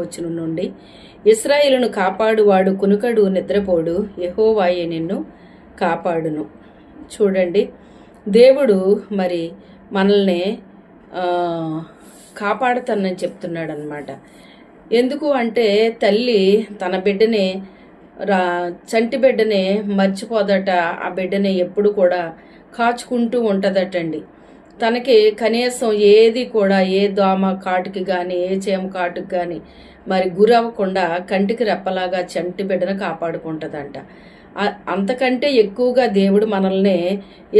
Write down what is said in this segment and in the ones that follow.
వచ్చిన నుండి ఇస్రాయేలును కాపాడువాడు కునుకడు నిద్రపోడు యహోవాయే నిన్ను కాపాడును. చూడండి దేవుడు మరి మనల్ని కాపాడుతానని చెప్తున్నాడు అనమాట ఎందుకు అంటే తల్లి తన బిడ్డని రా చంటి బిడ్డని మర్చిపోదట ఆ బిడ్డని ఎప్పుడు కూడా కాచుకుంటూ ఉంటుందటండి. తనకి కనీసం ఏది కూడా ఏ దోమ కాటుకి కానీ ఏ చేమ కాటుకి కానీ మరి గురవ్వకుండా కంటికి రెప్పలాగా చంటి బిడ్డను కాపాడుకుంటుందంట. అంతకంటే ఎక్కువగా దేవుడు మనల్ని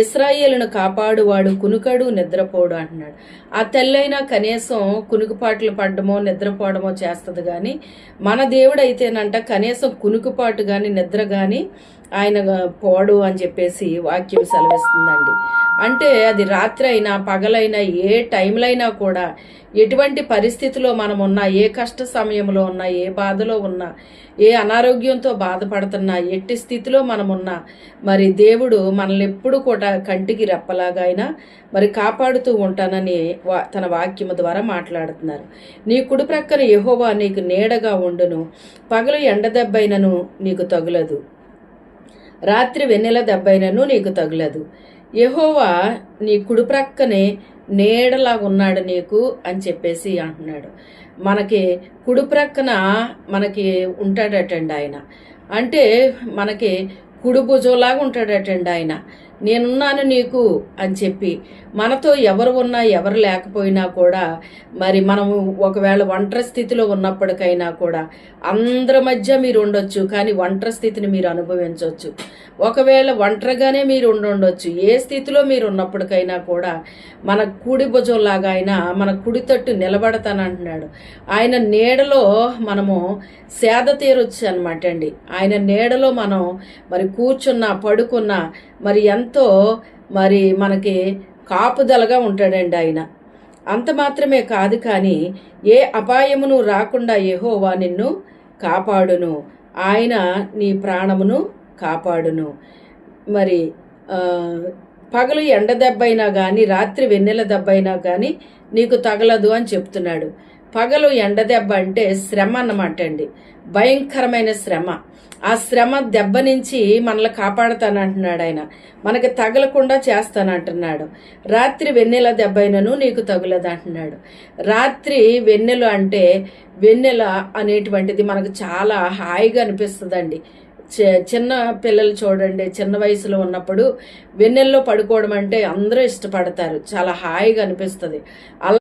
ఇస్రాయేలును కాపాడువాడు కునుకడు నిద్రపోడు అంటున్నాడు. ఆ తెల్లైనా కనీసం కునుకుపాట్లు పడ్డమో నిద్రపోవడమో చేస్తుంది కానీ మన దేవుడు అయితేనంట కనీసం కునుకుపాటు కానీ నిద్ర కానీ ఆయన పోడు అని చెప్పేసి వాక్యం సెలవిస్తుందండి. అంటే అది రాత్రి అయినా పగలైనా ఏ టైంలో అయినా కూడా ఎటువంటి పరిస్థితిలో మనం ఉన్నా ఏ కష్ట సమయంలో ఉన్నా ఏ బాధలో ఉన్నా ఏ అనారోగ్యంతో బాధపడుతున్నా ఎట్టి స్థితిలో మనం ఉన్నా మరి దేవుడు మనల్ని ఎప్పుడు కూడా కంటికి రెప్పలాగా అయినా మరి కాపాడుతూ ఉంటానని వా తన వాక్యము ద్వారా మాట్లాడుతున్నారు. నీ కుడి ప్రక్కన యహోవా నీకు నీడగా ఉండును. పగలు ఎండ దెబ్బైనను నీకు తగులదు. రాత్రి వెన్నెల దెబ్బైనను నీకు తగులదు. యహోవా నీ కుడి ప్రక్కనే నీడలాగా ఉన్నాడు నీకు అని చెప్పేసి అంటున్నాడు. మనకి కుడి ప్రక్కన మనకి ఉంటాడటండి ఆయన. అంటే మనకి కుడి భుజంలాగా ఉంటాడటండి ఆయన. నేనున్నాను నీకు అని చెప్పి మనతో ఎవరు ఉన్నా ఎవరు లేకపోయినా కూడా మరి మనము ఒకవేళ ఒంటరి స్థితిలో ఉన్నప్పటికైనా కూడా అందరి మధ్య మీరు ఉండొచ్చు కానీ ఒంటరి స్థితిని మీరు అనుభవించవచ్చు ఒకవేళ ఒంటరిగానే మీరు ఉండుండొచ్చు ఏ స్థితిలో మీరు ఉన్నప్పటికైనా కూడా మన కుడి భుజంలాగా ఆయన మన కుడి తట్టు నిలబడతానంటున్నాడు. ఆయన నీడలో మనము సేద తీరొచ్చు అనమాట అండి. ఆయన నీడలో మనం మరి కూర్చున్నా పడుకున్నా మరి ఎంత మరి మనకి కాపుదలగా ఉంటాడండి ఆయన. అంత మాత్రమే కాదు కానీ ఏ అపాయమును రాకుండా యెహోవా నిన్ను కాపాడును. ఆయన నీ ప్రాణమును కాపాడును. మరి పగలు ఎండ దెబ్బైనా కానీ రాత్రి వెన్నెల దెబ్బైనా కానీ నీకు తగలదు అని చెప్తున్నాడు. పగలు ఎండ దెబ్బ అంటే శ్రమ అన్నమాట అండి. భయంకరమైన శ్రమ. ఆ శ్రమ దెబ్బ నుంచి మనల్ని కాపాడుతానంటున్నాడు ఆయన. మనకి తగలకుండా చేస్తానంటున్నాడు. రాత్రి వెన్నెల దెబ్బైనను నీకు తగులదంటున్నాడు. రాత్రి వెన్నెల అంటే వెన్నెల అనేటువంటిది మనకు చాలా హాయిగా అనిపిస్తుందండి. చిన్న పిల్లలు చూడండి చిన్న వయసులో ఉన్నప్పుడు వెన్నెల్లో పడుకోవడం అంటే అందరూ ఇష్టపడతారు. చాలా హాయిగా అనిపిస్తుంది. అలా